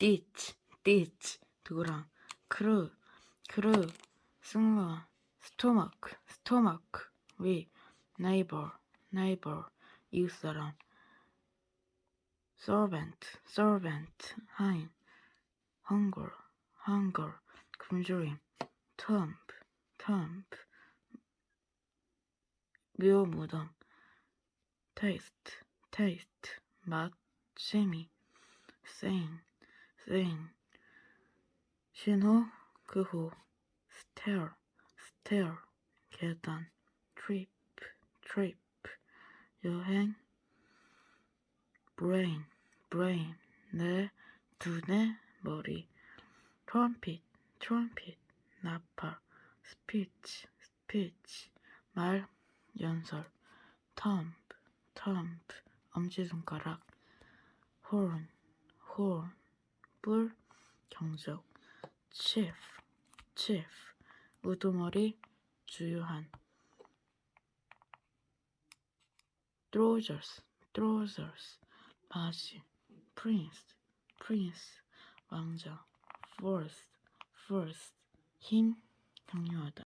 ditch, ditch, 도랑, 크루, 크루, 승무원, stomach, stomach, 위, neighbor, neighbor, 이웃 사람, servant, servant, 하인, hunger, hunger, 굶주림, tomb, tomb, 묘 무덤, taste, taste, 맛, 심이, sing, sing, 신호, 그호, stair, stair, 계단, trip, trip, 여행, brain, brain, 내, 두뇌, 머리, trumpet, trumpet, 나팔, speech, speech, 말, 연설, thumb, thumb, 엄지손가락, horn, horn, 뿔, 경적, chief, chief, 우두머리, 주요한, trousers, trousers, 바지, prince, prince, 왕자, first, first, 힘, 강요하다.